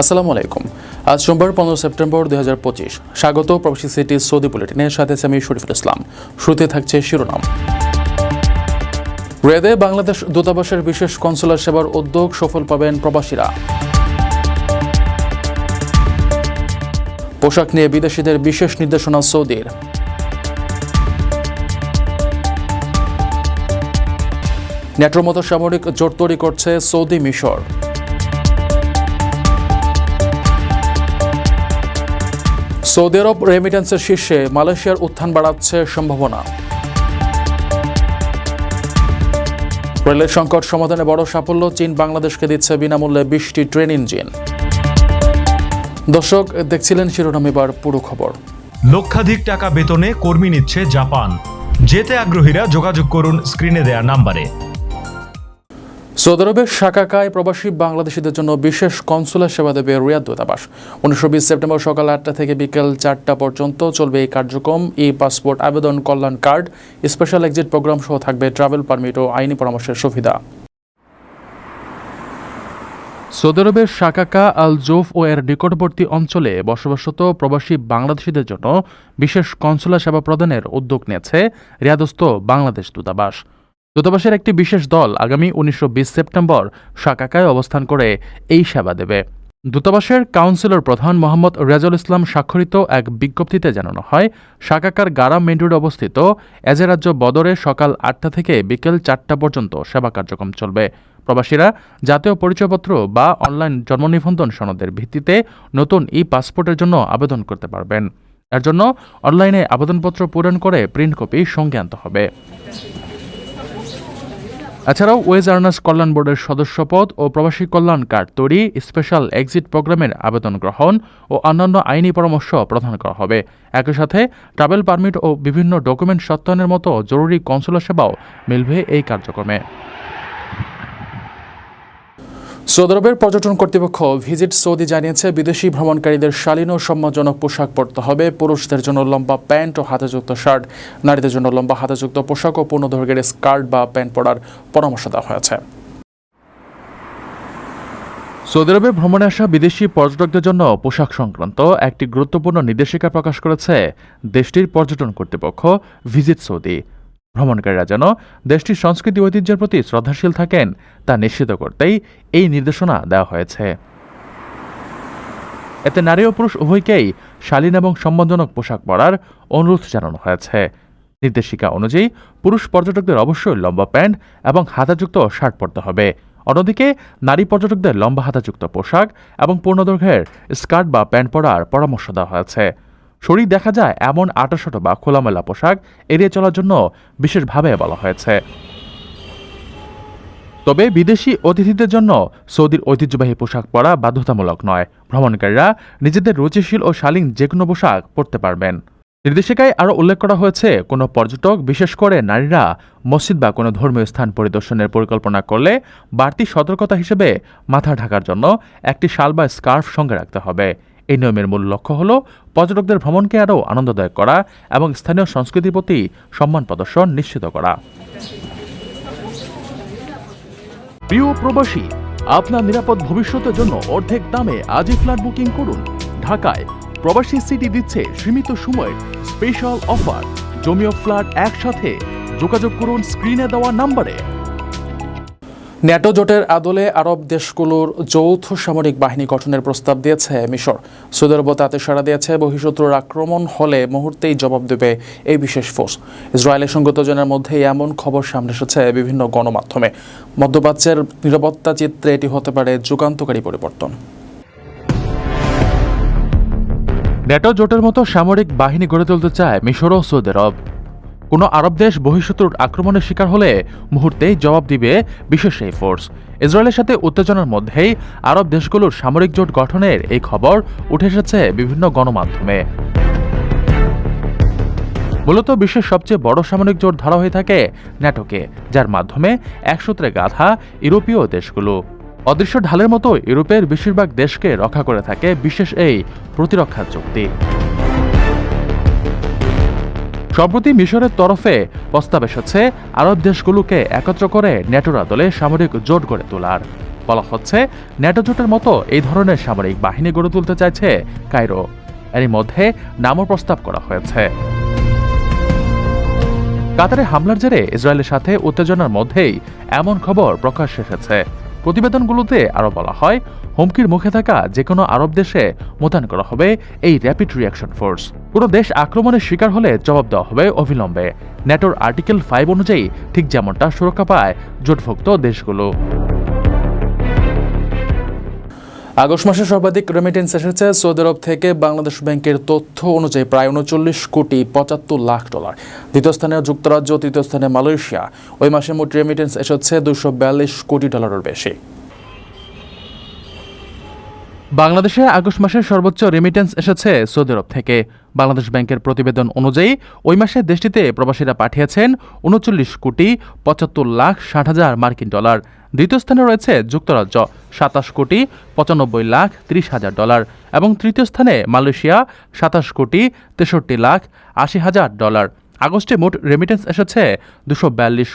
আসসালামু আলাইকুম। আজ সোমবার পনেরো সেপ্টেম্বর দুই হাজার পঁচিশ। স্বাগত প্রবাসী সিটি সৌদি বুলেটিনের সাথে আমি শরীফুল ইসলাম। শুরুতে থাকছে শিরোনাম। রেদে বাংলাদেশ দূতাবাসের বিশেষ কনসুলার সেবার উদ্যোগ সফল পাবেন প্রবাসীরা। পোশাক নিয়ে বিদেশিদের বিশেষ নির্দেশনা সৌদির। ন্যাটোর মতো সামরিক জোট তৈরি করছে সৌদি মিশর। সৌদি আরব রেমিটেন্সের শীর্ষে মালয়েশিয়ার উত্থান বাড়াচ্ছে সম্ভাবনা। রেলের সংকট সমাধানে বড় সাফল্য, চীন বাংলাদেশকে দিচ্ছে বিনামূল্যে বিশটি ট্রেন ইঞ্জিন। দর্শক, দেখছিলেন শিরোনাম এবার পুরো খবর। লক্ষাধিক টাকা বেতনে কর্মী নিচ্ছে জাপান। যেতে আগ্রহীরা যোগাযোগ করুন স্ক্রিনে দেয়া নাম্বারে। সৌদি আরবের শাকাকায় প্রবাসী বাংলাদেশিদের জন্য বিশেষ কনসুলার সেবা দেবে রিয়াদ দূতাবাস। উনিশশো বিশ সেপ্টেম্বর সকাল আটটা থেকে বিকেল চারটা পর্যন্ত চলবে এই কার্যক্রম। ই পাসপোর্ট আবেদন, কল্যাণ কার্ড, স্পেশাল এক্সিট প্রোগ্রাম সহ থাকবে ট্রাভেল পারমিট ও আইনি পরামর্শের সুবিধা। সৌদি আরবের শাকাকা আল জোফ ও এর নিকটবর্তী অঞ্চলে বসবাসরত প্রবাসী বাংলাদেশিদের জন্য বিশেষ কনসুলার সেবা প্রদানের উদ্যোগ নিয়েছে রিয়াদস্থ বাংলাদেশ দূতাবাস। দূতাবাসের একটি বিশেষ দল আগামী উনিশশো বিশ সেপ্টেম্বর শাকাকায় অবস্থান করে এই সেবা দেবে। দূতাবাসের কাউন্সিলর প্রধান মোহাম্মদ রেজাউল ইসলাম স্বাক্ষরিত এক বিজ্ঞপ্তিতে জানানো হয় সাকাকার গারাম মেন রোডে অবস্থিত এজেরাজ্য বদরে সকাল আটটা থেকে বিকেল চারটা পর্যন্ত সেবা কার্যক্রম চলবে। প্রবাসীরা জাতীয় পরিচয়পত্র বা অনলাইন জন্ম নিবন্ধন সনদের ভিত্তিতে নতুন ই পাসপোর্টের জন্য আবেদন করতে পারবেন। এর জন্য অনলাইনে আবেদনপত্র পূরণ করে প্রিন্ট কপি সঙ্গে আনতে হবে। এছাড়াও ওয়েজ আর্নার্স কল্যাণ বোর্ডের সদস্যপদ ও প্রবাসী কল্যাণ কার্ড তৈরি, স্পেশাল এক্সিট প্রোগ্রামের আবেদন গ্রহণ ও অন্যান্য আইনি পরামর্শ প্রদান করা হবে। একই সাথে ট্রাভেল পারমিট ও বিভিন্ন ডকুমেন্ট সত্যায়নের মতো জরুরি কনসুলার সেবাও মিলবে এই কার্যক্রমে। সৌদি আরবের পর্যটন কর্তৃপক্ষ ভিজিট সৌদি জানিয়েছে, বিদেশি ভ্রমণকারীদের শালীন ও সম্মানজনক পোশাক পরতে হবে। পুরুষদের জন্য লম্বা প্যান্ট ও হাতেযুক্ত শার্ট, নারীদের জন্য লম্বা হাতেযুক্ত পোশাক ও পূর্ণ দৈর্ঘ্যের স্কার্ট বা প্যান্ট পরার পরামর্শ দেওয়া হয়েছে। সৌদি আরবে ভ্রমণে আসা বিদেশি পর্যটকদের জন্য পোশাক সংক্রান্ত একটি গুরুত্বপূর্ণ নির্দেশিকা প্রকাশ করেছে দেশটির পর্যটন কর্তৃপক্ষ ভিজিট সৌদি। ভ্রমণকারীরা যেন দেশটির সংস্কৃতি ঐতিহ্যের প্রতি শ্রদ্ধাশীল থাকেন, তা নিশ্চিত করতেই এই নির্দেশনা দেওয়া হয়েছে। এতে নারী ও পুরুষ উভয়কেই শালীন এবং সম্মানজনক পোশাক পরার অনুরোধ জানানো হয়েছে। নির্দেশিকা অনুযায়ী পুরুষ পর্যটকদের অবশ্যই লম্বা প্যান্ট এবং হাতাযুক্ত শার্ট পরতে হবে। অন্যদিকে, নারী পর্যটকদের লম্বা হাতাযুক্ত পোশাক এবং পূর্ণদৈর্ঘ্যের স্কার্ট বা প্যান্ট পরার পরামর্শ দেওয়া হয়েছে। শরীর দেখা যায় এমন আটাশোটো বা খোলামেলা পোশাক এড়িয়ে চলার জন্য বিশেষভাবে বলা হয়েছে। তবে বিদেশি অতিথিদের জন্য সৌদির ঐতিহ্যবাহী পোশাক পরা বাধ্যতামূলক নয়। ভ্রমণকারীরা নিজেদের রুচিশীল ও শালীন যে কোনো পোশাক পরতে পারবেন। নির্দেশিকায় আরও উল্লেখ করা হয়েছে, কোনো পর্যটক, বিশেষ করে নারীরা, মসজিদ বা কোনো ধর্মীয় স্থান পরিদর্শনের পরিকল্পনা করলে বাড়তি সতর্কতা হিসেবে মাথা ঢাকার জন্য একটি শাল বা স্কার্ফ সঙ্গে রাখতে হবে। এই নিয়মের মূল লক্ষ্য হল পর্যটকদের ভ্রমণকে আরও আনন্দদায়ক করা এবং স্থানীয় সংস্কৃতির প্রতি সম্মান প্রদর্শন নিশ্চিত করা। প্রিয় প্রবাসী, আপনার নিরাপদ ভবিষ্যতের জন্য অর্ধেক দামে আজই ফ্ল্যাট বুকিং করুন। ঢাকায় প্রবাসী সিটি দিচ্ছে সীমিত সময়ের স্পেশাল অফার। জমিও ফ্ল্যাট একসাথে। যোগাযোগ করুন স্ক্রিনে দেওয়া নাম্বারে। ন্যাটো জোটের আদলে আরব দেশগুলোর যৌথ সামরিক বাহিনী গঠনের প্রস্তাব দিয়েছে মিশর। সৌদি আরব তাতে সাড়া দিয়েছে। বহিঃশত্রুর আক্রমণ হলে মুহূর্তেই জবাব দেবে এই বিশেষ ফোর্স। ইসরায়েলের সংগতজনের মধ্যে এমন খবর সামনে এসেছে বিভিন্ন গণমাধ্যমে। মধ্যপ্রাচ্যের নিরাপত্তা চিত্রে এটি হতে পারে যুগান্তকারী পরিবর্তন। ন্যাটো জোটের মতো সামরিক বাহিনী গড়ে তুলতে চায় মিশর ও সৌদি আরব। কোনো আরব দেশ বহিঃশত্রুর আক্রমণের শিকার হলে মুহূর্তেই জবাব দিবে বিশেষ এই ফোর্স ইসরায়েলের সাথে উত্তেজনার মধ্যেই আরব দেশগুলোর সামরিক জোট গঠনের এই খবর উঠে এসেছে বিভিন্ন গণমাধ্যমে। মূলত বিশ্বের সবচেয়ে বড় সামরিক জোট ধরা হয়ে থাকে ন্যাটোকে, যার মাধ্যমে এক সূত্রে গাঁথা ইউরোপীয় দেশগুলো। অদৃশ্য ঢালের মতো ইউরোপের বেশিরভাগ দেশকে রক্ষা করে থাকে বিশেষ এই প্রতিরক্ষা চুক্তি। সম্প্রতি মিশরের তরফে প্রস্তাব এসেছে, আরব দেশগুলোকে একত্র করে ন্যাটোর আদলে সামরিক জোট গড়ে তোলার। বলা হচ্ছে, ন্যাটো জোটের মতো এই ধরনের সামরিক বাহিনী গড়ে তুলতে চাইছে কায়রো। এরই মধ্যে নামও প্রস্তাব করা হয়েছে। কাতারে হামলার জেরে ইসরায়েলের সাথে উত্তেজনার মধ্যেই এমন খবর প্রকাশ এসেছে। প্রতিবেদনগুলোতে আরও বলা হয়, হুমকির মুখে থাকা যে কোনো আরব দেশে মোতায়েন করা হবে এই র্যাপিড রিয়াকশন ফোর্স কোনো দেশ আক্রমণের শিকার হলে জবাব দেওয়া হবে অবিলম্বে। ন্যাটোর আর্টিকেল ফাইভ অনুযায়ী ঠিক যেমনটা সুরক্ষা পায় জোটভুক্ত দেশগুলো। আগস্ট মাসে সর্বাধিক রেমিটেন্স এসেছে সৌদি আরব থেকে বাংলাদেশ ব্যাংকের তথ্য অনুযায়ী প্রায় উনচল্লিশ কোটি পঁচাত্তর লাখ ডলার। দ্বিতীয় স্থানে যুক্তরাজ্য, তৃতীয় স্থানে মালয়েশিয়া। ওই মাসে মোট রেমিটেন্স এসেছে দুশো কোটি ডলারের বেশি। বাংলাদেশে আগস্ট মাসে সর্বোচ্চ রেমিটেন্স এসেছে সৌদি আরব থেকে। বাংলাদেশ ব্যাংকের প্রতিবেদন অনুযায়ী, ওই মাসে দেশটিতে প্রবাসীরা পাঠিয়েছেন উনচল্লিশ কোটি পঁচাত্তর লাখ ষাট হাজার মার্কিন ডলার। দ্বিতীয় স্থানে রয়েছে যুক্তরাজ্য, সাতাশ কোটি পঁচানব্বই লাখ ত্রিশ হাজার ডলার এবং তৃতীয় স্থানে মালয়েশিয়া, সাতাশ কোটি তেষট্টি লাখ আশি হাজার ডলার। আগস্টে মোট রেমিটেন্স এসেছে দুশো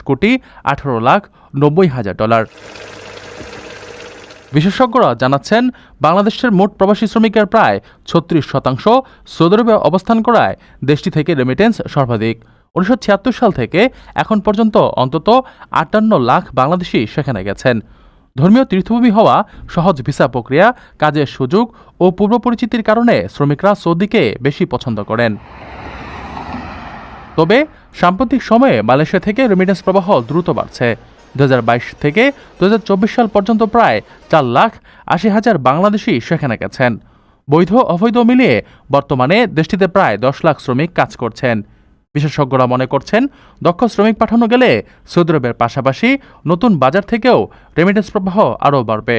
কোটি আঠারো লাখ নব্বই হাজার ডলার। বিশেষজ্ঞরা জানাচ্ছেন, বাংলাদেশের মোট প্রবাসী শ্রমিকের প্রায় ছত্রিশ শতাংশ সৌদি আরবে অবস্থান করায় দেশটি থেকে রেমিটেন্স সর্বাধিক। উনিশশো ছিয়াত্তর সাল থেকে এখন পর্যন্ত অন্তত আটান্ন লাখ বাংলাদেশি সেখানে গেছেন। ধর্মীয় তীর্থভূমি হওয়া সহজ ভিসা প্রক্রিয়া, কাজের সুযোগ ও পূর্ব পরিচিতির কারণে শ্রমিকরা সৌদিকে বেশি পছন্দ করেন। তবে সাম্প্রতিক সময়ে মালয়েশিয়া থেকে রেমিটেন্স প্রবাহ দ্রুত বাড়ছে। দু হাজার বাইশ থেকে দু হাজার চব্বিশ সাল পর্যন্ত প্রায় চার লাখ আশি হাজার বাংলাদেশি সেখানে গেছেন। বৈধ অবৈধ মিলিয়ে বর্তমানে দেশটিতে প্রায় দশ লাখ শ্রমিক কাজ করছেন। বিশেষজ্ঞরা মনে করছেন, দক্ষ শ্রমিক পাঠানো গেলে সৌদি পাশাপাশি নতুন বাজার থেকেও রেমিটেন্স প্রবাহ আরও বাড়বে।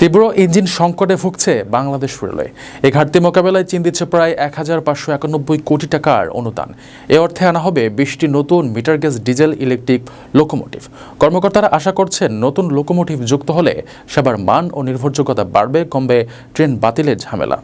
তীব্র ইঞ্জিন সংকটে ভুগছে বাংলাদেশ রেলওয়ে। এ ঘাটতি মোকাবেলায় চীন দিচ্ছে প্রায় এক হাজার পাঁচশো একানব্বই কোটি টাকার অনুদান। এ অর্থে আনা হবে বিশটি নতুন metre gauge diesel electric locomotive. কর্মকর্তারা আশা করছেন নতুন লোকোমোটিভ যুক্ত হলে সেবার মান ও নির্ভরযোগ্যতা বাড়বে, কমবে ট্রেন বাতিলের ঝামেলা।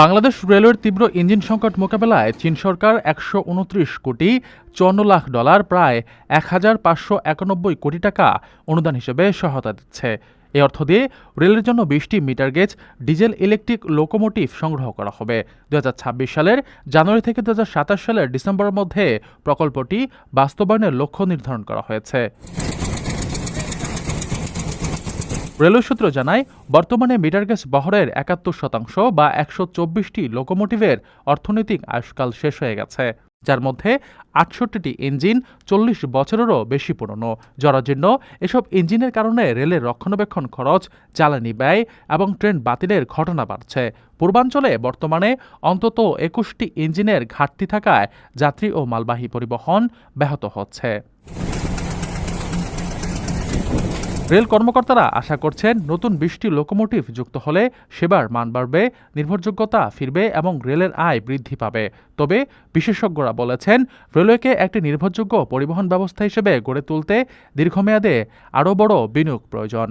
বাংলাদেশ রেলওয়ের তীব্র ইঞ্জিন সংকট মোকাবেলায় চীন সরকার একশো উনত্রিশ কোটি চুয়ান্ন লাখ ডলার প্রায় এক হাজার পাঁচশো একানব্বই কোটি টাকা অনুদান হিসেবে সহায়তা দিচ্ছে। এই অর্থ দিয়ে রেলের জন্য বিশটি metre gauge, diesel electric locomotive সংগ্রহ করা হবে। দু হাজার ছাব্বিশ সালের জানুয়ারি থেকে দু হাজার সাতাশ সালের ডিসেম্বরের মধ্যে প্রকল্পটি বাস্তবায়নের লক্ষ্য নির্ধারণ করা হয়েছে। রেলওয়ে সূত্র জানায়, বর্তমানে মিটার গ্যাস বহরের একাত্তর শতাংশ বা একশো চব্বিশটি লোকোমোটিভের অর্থনৈতিক আয়ুষ্কাল শেষ হয়ে গেছে। যার মধ্যে আটষট্টিটি ইঞ্জিন চল্লিশ বছরেরও বেশি পুরনো। জরাজীর্ণ, এসব ইঞ্জিনের কারণে রেলের রক্ষণাবেক্ষণ খরচ, জ্বালানি ব্যয় এবং ট্রেন বাতিলের ঘটনা বাড়ছে। পূর্বাঞ্চলে বর্তমানে অন্তত একুশটি ইঞ্জিনের ঘাটতি থাকায় যাত্রী ও মালবাহী পরিবহন ব্যাহত হচ্ছে। রেল কর্মকর্তারা আশা করছেন নতুন বিশটি লোকোমোটিভ যুক্ত হলে সেবার মান বাড়বে, নির্ভরযোগ্যতা ফিরবে এবং রেলের আয় বৃদ্ধি পাবে। তবে বিশেষজ্ঞরা বলেছেন, রেলওয়েকে একটি নির্ভরযোগ্য পরিবহন ব্যবস্থা হিসেবে গড়ে তুলতে দীর্ঘমেয়াদে আরও বড় বিনিয়োগ প্রয়োজন।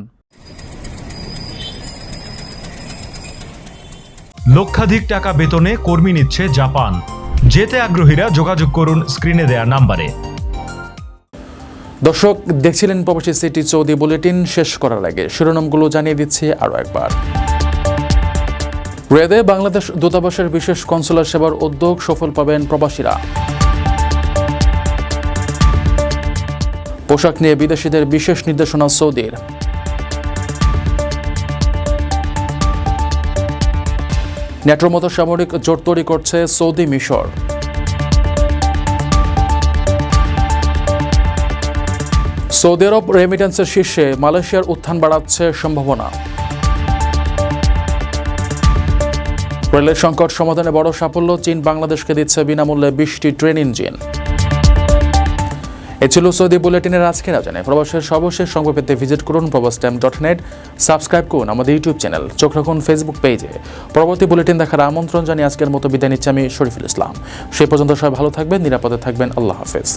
লক্ষাধিক টাকা বেতনে কর্মী নিচ্ছে জাপান। যেতে আগ্রহীরা যোগাযোগ করুন স্ক্রিনে দেয়া নাম্বারে। দর্শক, দেখছিলেন প্রবাসী সিটি চৌধুরী বুলেটিন শেষ করার আগে। শিরোনামগুলো জানিয়ে দিচ্ছি আরও একবার। রেদে বাংলাদেশ দূতাবাসের বিশেষ কনসুলার সেবার উদ্যোগ সফল পাবেন প্রবাসীরা। পোশাক নিয়ে বিদেশিদের বিশেষ নির্দেশনা সৌদির। ন্যাটোর মতো সামরিক জোট তৈরি করছে সৌদি মিশর। সৌদি আরব রেমিটেন্সের শীর্ষে মালয়েশিয়ার উত্থান বাড়াচ্ছে সম্ভাবনা। রেলের সংকট সমাধানে বড় সাফল্য চীন বাংলাদেশকে দিচ্ছে বিনামূল্যে বিশটি ট্রেন ইঞ্জিন। এ ছিল সৌদি বুলেটিনের আজকের আয়োজনে। প্রবাসের সর্বশেষ সংবাদ পেতে ভিজিট করুন প্রবাস টাইম ডট নেট সাবস্ক্রাইব করুন আমাদের ইউটিউব চ্যানেল। চোখ রাখুন ফেসবুক পেজে পরবর্তী বুলেটিন দেখার আমন্ত্রণ জানিয়ে আজকের মতো বিদায় নিচ্ছি আমি শরীফুল ইসলাম। সে পর্যন্ত সবাই ভালো থাকবেন, নিরাপদে থাকবেন। আল্লাহ হাফেজ।